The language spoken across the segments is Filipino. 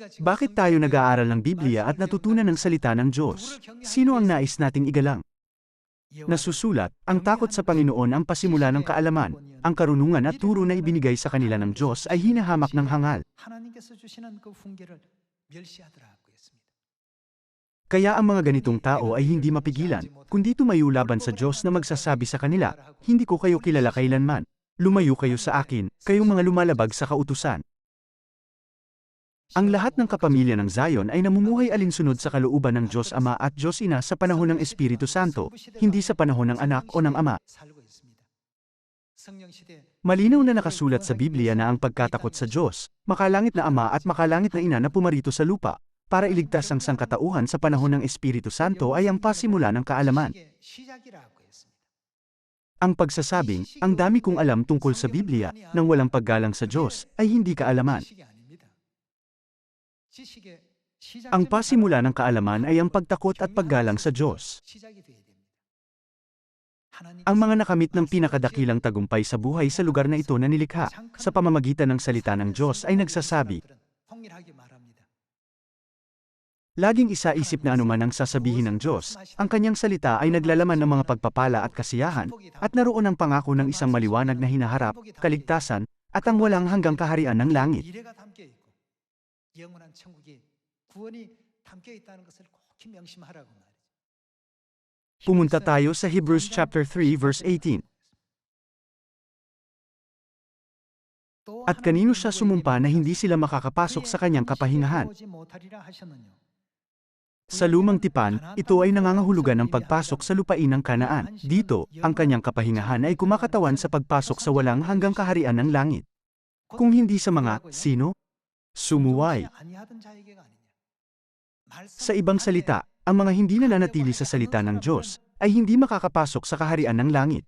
Bakit tayo nag-aaral ng Biblia at natutunan ng salita ng Diyos? Sino ang nais nating igalang? Nasusulat, ang takot sa Panginoon ang pasimula ng kaalaman, ang karunungan at turo na ibinigay sa kanila ng Diyos ay hinahamak ng hangal. Kaya ang mga ganitong tao ay hindi mapigilan, kundi tumayo laban sa Diyos na magsasabi sa kanila, Hindi ko kayo kilala kailanman. Lumayo kayo sa akin, kayong mga lumalabag sa kautusan. Ang lahat ng kapamilya ng Zion ay namumuhay alinsunod sa kalooban ng Diyos Ama at Diyos Ina sa panahon ng Espiritu Santo, hindi sa panahon ng anak o ng ama. Malinaw na nakasulat sa Biblia na ang pagkatakot sa Diyos, makalangit na ama at makalangit na ina na pumarito sa lupa, para iligtas ang sangkatauhan sa panahon ng Espiritu Santo ay ang pasimula ng kaalaman. Ang pagsasabing, ang dami kong alam tungkol sa Biblia, nang walang paggalang sa Diyos, ay hindi kaalaman. Ang pasimula ng kaalaman ay ang pagtakot at paggalang sa Diyos. Ang mga nakamit ng pinakadakilang tagumpay sa buhay sa lugar na ito na nilikha, sa pamamagitan ng salita ng Diyos ay nagsasabi, Laging isaisip na anuman ang sasabihin ng Diyos, ang kanyang salita ay naglalaman ng mga pagpapala at kasiyahan, at naroon ang pangako ng isang maliwanag na hinaharap, kaligtasan, at ang walang hanggang kaharian ng langit. 미래가 담겨 있고 영원한 천국이 구원이 담겨 있다는 것을 꼭 명심하라고 말이죠. Pumunta tayo sa Hebrews chapter 3 verse 18. 또 At kanino siya 하나님은 sumumpa na 누구에게 hindi sila makakapasok sa kanyang kapahingahan? 오지 못하리라 하셨느냐? Sa lumang tipan, ito ay nangangahulugan ng pagpasok sa lupain ng kanaan. Dito, ang kanyang kapahingahan ay kumakatawan sa pagpasok sa walang hanggang kaharian ng langit. Kung hindi sa mga, sino? sumuway. Sa ibang salita, ang mga hindi nananatili sa salita ng Diyos ay hindi makakapasok sa kaharian ng langit.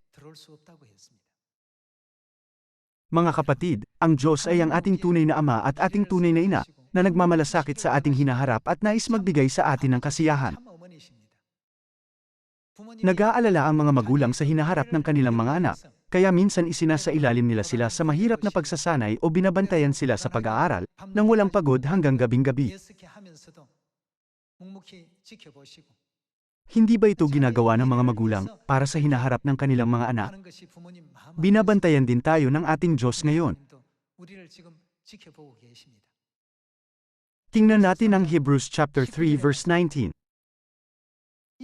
Mga kapatid, ang Diyos ay ang ating tunay na ama at ating tunay na ina, na nagmamalasakit sa ating hinaharap at nais magbigay sa atin ng kasiyahan. Nag-aalala ang mga magulang sa hinaharap ng kanilang mga anak, kaya minsan isinasailalim nila sila sa mahirap na pagsasanay o binabantayan sila sa pag-aaral, nang walang pagod hanggang gabing-gabi. Hindi ba ito ginagawa ng mga magulang para sa hinaharap ng kanilang mga anak? Binabantayan din tayo ng ating Diyos ngayon. Tingnan natin ang Hebrews chapter 3 verse 19.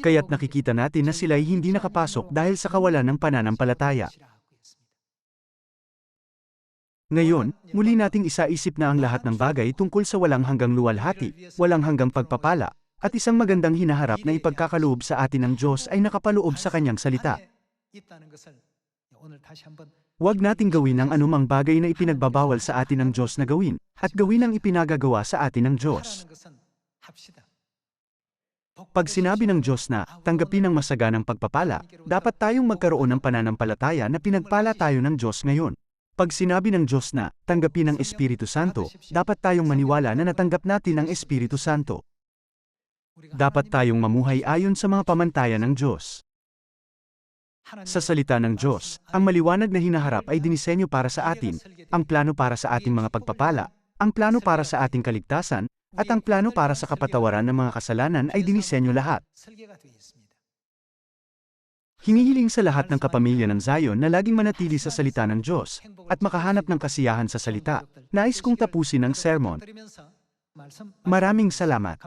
Kaya't nakikita natin na sila'y hindi nakapasok dahil sa kawalan ng pananampalataya. Ngayon, muli nating isaisip na ang lahat ng bagay tungkol sa walang hanggang luwalhati, walang hanggang pagpapala, at isang magandang hinaharap na ipagkakaloob sa atin ng Diyos ay nakapaloob sa Kanyang salita. Huwag nating gawin ang anumang bagay na ipinagbabawal sa atin ng Diyos na gawin, at gawin ang ipinagagawa sa atin ng Diyos. Pag sinabi ng Diyos na, tanggapin ang masaganang pagpapala, dapat tayong magkaroon ng pananampalataya na pinagpala tayo ng Diyos ngayon. Pag sinabi ng Diyos na, tanggapin ang Espiritu Santo, dapat tayong maniwala na natanggap natin ang Espiritu Santo. Dapat tayong mamuhay ayon sa mga pamantayan ng Diyos. Sa salita ng Diyos, ang maliwanag na hinaharap ay dinisenyo para sa atin, ang plano para sa ating mga pagpapala, ang plano para sa ating kaligtasan, at ang plano para sa kapatawaran ng mga kasalanan ay dinisenyo lahat. Hinihiling sa lahat ng kapamilya ng Zion na laging manatili sa salita ng Diyos at makahanap ng kasiyahan sa salita. Nais kong tapusin ang sermon. Maraming salamat.